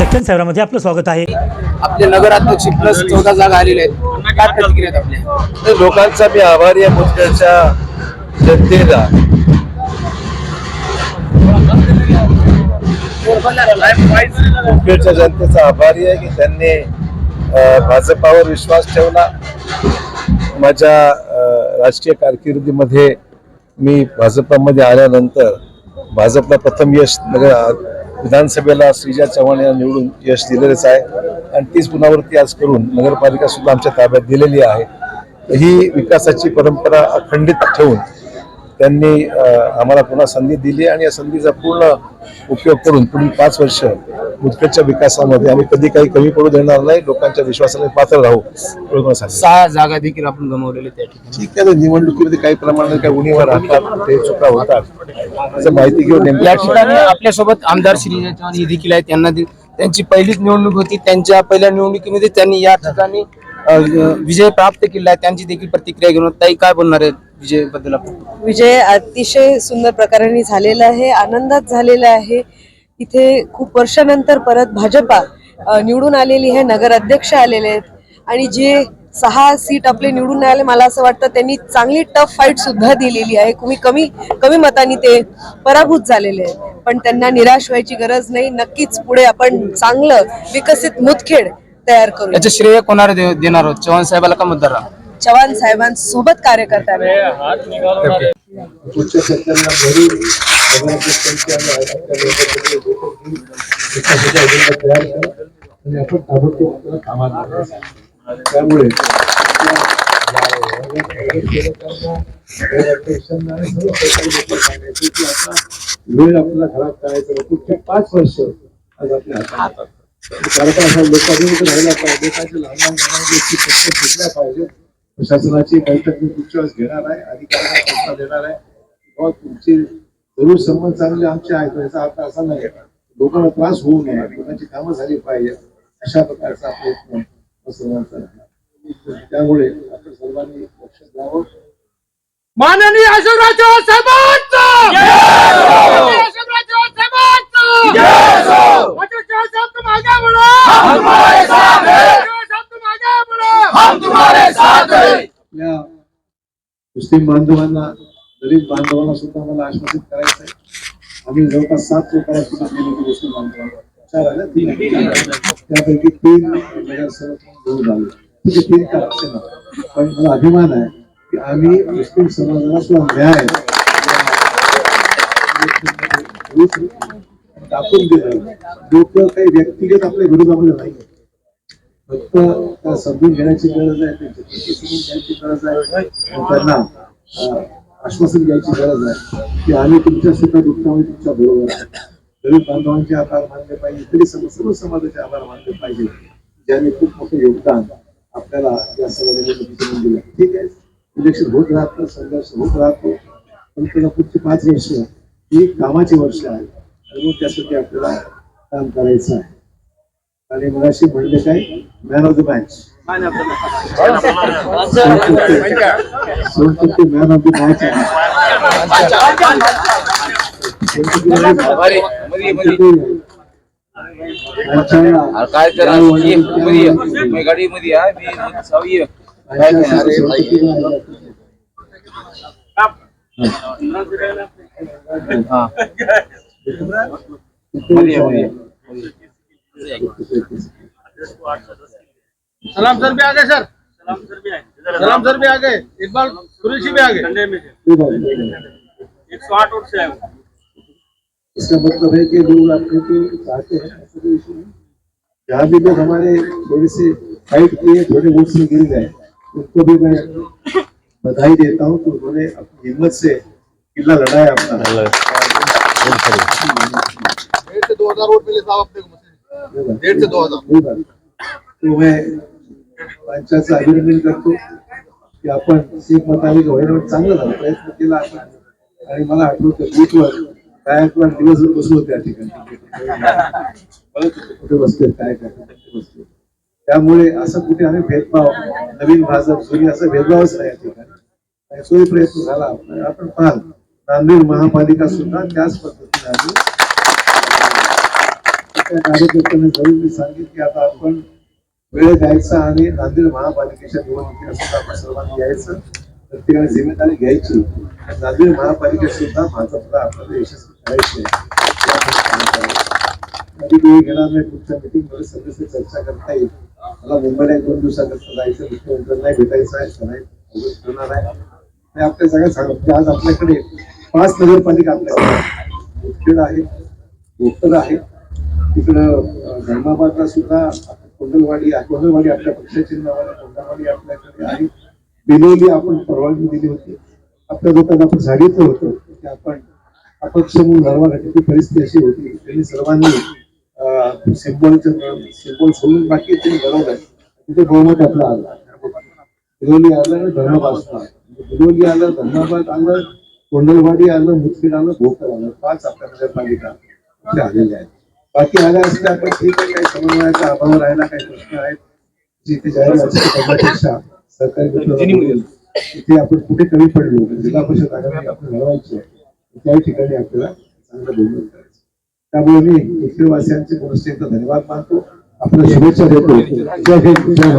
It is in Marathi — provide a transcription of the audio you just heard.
दक्षिण शहरामध्ये आपलं स्वागत आहे. आपले नगराध्यक्ष प्लस चौदा जागा आलेल्या आहेत. काय प्रतिक्रिया आहेत आपल्या? तर लोकांचा मी आभारी आहे मुदखेडच्या जनतेला. मुदखेडच्या जनतेचा आभारी आहे की त्यांनी भाजपावर विश्वास ठेवला. माझ्या राजकीय कारकिर्दीमध्ये मी भाजपामध्ये आल्यानंतर भाजपला प्रथम यश नगर विधानसभेला श्रीजा चव्हाण यांना निवडून यश दिलेलंच आहे. आणि तीच पुनरावृत्ती आज करून नगरपालिका सुद्धा आमच्या ताब्यात दिलेली आहे. ही विकासाची परंपरा अखंडित ठेवून त्यांनी आम्हाला पुन्हा संधी दिली आणि या संधीचा पूर्ण उपयोग करून पुढील पाच वर्ष मुदखेडच्या विकासामध्ये आम्ही कधी काही कमी पडू देणार नाही. लोकांच्या विश्वासाने पात्र राहू. सहा जागा देखील आपण गमावलेले त्या ठिकाणी. ठीक आहे निवडणुकीमध्ये काही प्रमाणात काही उणीवा राहतात ते चुका होतात. माहिती घेऊन या ठिकाणी आपल्यासोबत आमदार श्री देखील आहेत. त्यांना त्यांची पहिलीच निवडणूक होती. त्यांच्या पहिल्या निवडणुकीमध्ये त्यांनी या ठिकाणी विजय प्राप्त केला आहे त्यांची देखील प्रतिक्रिया घेऊन ताई काय बोलणार आहेत विजयबद्दल विजय अतिशय सुंदर प्रकाराने झालेला आहे आनंदात झालेला आहे. इथे खूप वर्षानंतर परत भाजपा निवडून आलेली आहे नगर अध्यक्ष आलेले आहेत. आणि जे सहा सीट आपले निवडून आले मला असं वाटतं त्यांनी चांगली टफ फाईट सुद्धा दिलेली आहे. कमी कमी कमी मतांनी ते पराभूत झालेले आहेत. पण त्यांना निराश व्हायची गरज नाही. नक्कीच पुढे आपण चांगलं विकसित मुदखेड तयार करू याचं श्रेय कोणाला दे- देणार आहोत? चव्हाण साहेबाला का मतदार चव्हाण साहेबांसोबत कार्यकर्त्यांना. उच्च सरकारला भरून नगराध्यक्षांची आणि आपल्या लोकांचे लोकं घेऊन विकासाच्या अजेंडा तयार करा. आणि आपण ताबडतोब आपल्याला कामात लागायचं. त्यामुळे वेळ आपल्याला खराब करायचा. पुढचे पाच वर्ष आज आपल्या हातात कारखाना असा लोकांनी राहिला पाहिजे लोकांच्या लहान लहान लहान गोष्टी प्रश्न सुटल्या पाहिजेत प्रशासनाची बैठक मी पुढच्या वेळेस घेणार आहे अधिकाऱ्यांना सूचना देणार आहे. किंवा तुमचे जरूर संबंध चांगले आमचे आहेत याचा अर्थ असा नाही लोकांना त्रास होऊ नये लोकांची कामं झाली पाहिजे अशा प्रकारचा प्रयत्न सर्वांचा. त्यामुळे आपण सर्वांनी लक्ष द्यावं. माननीय अशोकराव चव्हाण साहेबांचं! मुस्लिम बांधवांना दलित बांधवांना सुद्धा मला आश्वासित करायचं आहे आम्ही जवळपास सात लोकांना सुद्धा केली होती मुस्लिम बांधवांना चार आहे ना? तीन त्यापैकी तीन झाले ठीक तीन का पण मला अभिमान आहे की आम्ही मुस्लिम समाजाला सुद्धा न्याय दाखवून दिलं. लोक काही व्यक्तिगत आपल्या विरोधामध्ये नाही. फक्त त्या समजून घेण्याची गरज आहे त्यांची घ्यायची गरज आहे त्यांना आश्वासन द्यायची गरज आहे की आम्ही तुमच्या सुद्धा दुःखामध्ये तुमच्या बरोबर आहे गरीब बांधवांचे आभार मानले पाहिजे तरी सर्व सर्व समाजाचे आभार मानले पाहिजे ज्यांनी खूप मोठं योगदान आपल्याला या सगळ्यांनी दिलं. ठीक आहे. इलेक्शन होत राहतं संघर्ष होत राहतो. पण त्याला पुढची पाच वर्ष ही कामाची वर्ष आहे. आणि मग त्यासाठी आपल्याला काम करायचं आहे. आणि मगाशी म्हणले काय man of the match man of the match काय करा मी गाडी मध्ये आहे मी सलाम सर भी आगे सर। सलाम सर भी सलाम सर भी आगे इकबाल कुरैशी भी आगे एक सौ आठ से आए इसका मतलब है कि लोग अपने को चाहते हैं ऐसा कोई इशू नहीं। जहाँ भी लोग हमारे थोड़ी सी फाइट किए थोड़े वोट से गिर गए उनको भी मैं बधाई देता हूँ कि उन्होंने अपनी हिम्मत से किला लड़ाया अपना। डेढ़ से दो हजार वोट मिले साहब अपने को डेढ़ से दो हजार तो मैं पंचायतचं अभिनंदन करतो की आपण एक मताने होईना चांगलं झालं. प्रयत्न केला आपण आणि मला आठवतं काय गायकवाड दिवसभर बसलो त्या ठिकाणी कुठे बसते काय काय कुठे बसते त्यामुळे असं कुठे आम्ही भेदभाव नवीन भाजप जुनी असं भेदभावच नाही या ठिकाणी सोयी प्रयत्न झाला आपण आपण पाहाल नांदेड महापालिका सुद्धा त्याच पद्धतीने आली. त्या कार्यकर्त्यांना जरूर मी सांगेन की आता आपण वेळ द्यायचा आणि नांदेड महापालिकेच्या निवडणुकीला सुद्धा आपण सर्वांनी यायचं. प्रत्येकाने जिम्मेदारी घ्यायची. आणि नांदेड महापालिका सुद्धा भाजपला आपल्याला यशस्वी करायची कधी वेळ घेणार नाही पुढच्या मिटिंगमध्ये सदस्य चर्चा करता येईल. मला मुंबईला एक दोन दिवसाकरता जायचं मुख्यमंत्र्यांना भेटायचं आहे सराईत आहे. ते आपल्या सगळ्या सांगत आज आपल्याकडे पाच नगरपालिका आपल्याकडे आहे. मुदखेड आहे भोकर आहे तिकडं धर्माबादला सुद्धा कोंडलवाडी आहे. कोंडलवाडी आपल्या पक्षाची नावाने कोंडलवाडी आपल्याकडे आहे. बिलोली आपण परवानगी दिली होती. आपल्या लोकांना आपण सांगितलं होतं. की आपण अपक्ष म्हणून लढवासाठी ती परिस्थिती अशी होती. त्यांनी सर्वांनी सिम्बॉलचं सिम्बॉल सोडून बाकी त्यांनी लढवलं. तिथे बहुमत आपला आला. बिलोली आलं धर्माबाद बिलोली आलं धर्माबाद आलं. कोंडलवाडी आलं मुदखेड आलं भोकर आलं. पाच नगरपालिका आपल्या आलेल्या आहेत. बाकी आल्या असल्या पण ठीक आहे काही समन्वयाचा अभाव राहिला काही प्रश्न आहेत. जे इथे जाहीर करण्यापेक्षा सरकारी इथे आपण कुठे कमी पडलो जिल्हा परिषद आगामी आपण लढवायची आहे त्या ठिकाणी आपल्याला चांगलं बोलणं करायचं. त्यामुळे मी इथले वासियांचे मनस्थित धन्यवाद मानतो. आपल्या शुभेच्छा देतो. जय हिंद जय